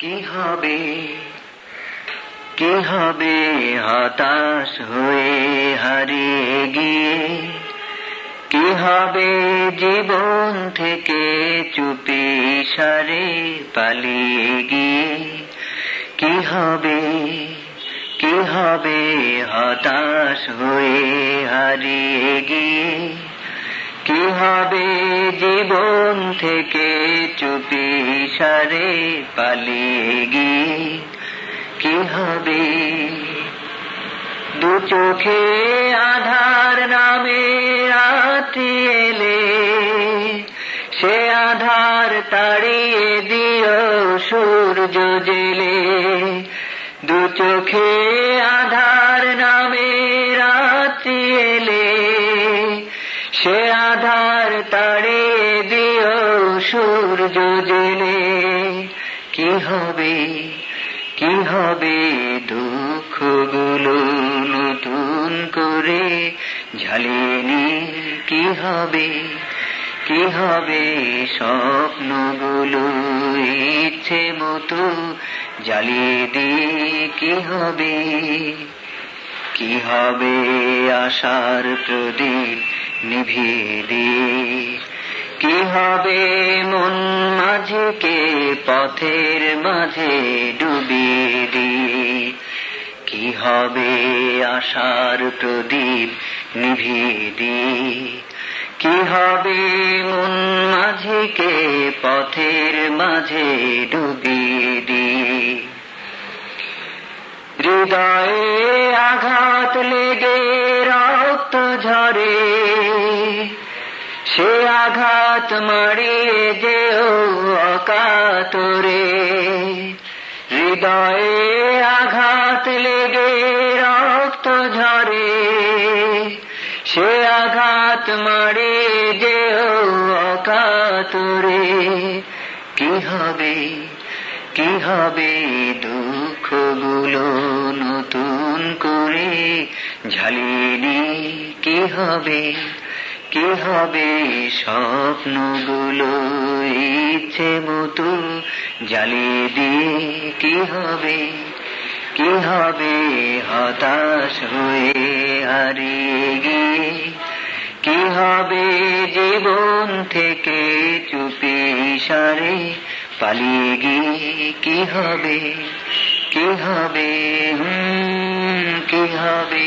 কি হবে? কি হবে হতাশ হয়ে হারিয়ে গিয়ে? কি হবে জীবন থেকে চুপি সারে পালিয়ে গিয়ে? কি হবে কি হবে হতাশ হয়ে হারিয়ে গিয়ে? কি হবে জীবন থেকে চুপি সারে পালিয়ে গিয়ে? কি হবে দু চোখে আধার নামে রাত্রি এলে, সে আধার তাড়িয়ে দিও সূর্য জেলে। দু চোখে সে আধার তাড়িয়ে দিও সূর্য জেলে। কি হবে কি হবে দুঃখগুলো নতুন করে ঝালিয়ে কি হবে কি হবে স্বপ্নগুলো ইচ্ছে মতো জ্বালিয়ে দিয়ে? কি হবে কি হবে আশার প্রদীপ নিভিয়ে কি হবে মন মাঝেকে পথের মাঝে ডুবিয়ে কি হবে আশার প্রদীপ নিভিয়ে দিয়ে কি হবে মন মাঝেকে পথের মাঝে ডুবিয়ে দিয়ে হৃদয়ে আঘাত লেগে রক্ত ঝরে সে আঘাত মারিয়ে যেও অকাতরে। হৃদয়ে আঘাত লেগে রক্ত ঝরে। সে আঘাত মারিয়ে যেও অকাতরে। কি হবে কি হবে দুঃখগুলো নতুন করে ঝালিয়ে কি হবে কি হবে স্বপ্নগুলো? ইচ্ছে মতো জ্বালিয়ে দিয়ে কি হবে? কি হবে হতাশ হয়ে হারিয়ে গিয়ে কি হবে জীবন থেকে চুপি সারে পালিয়ে গিয়ে? কি হবে? কি হবে? হুম, কি হবে?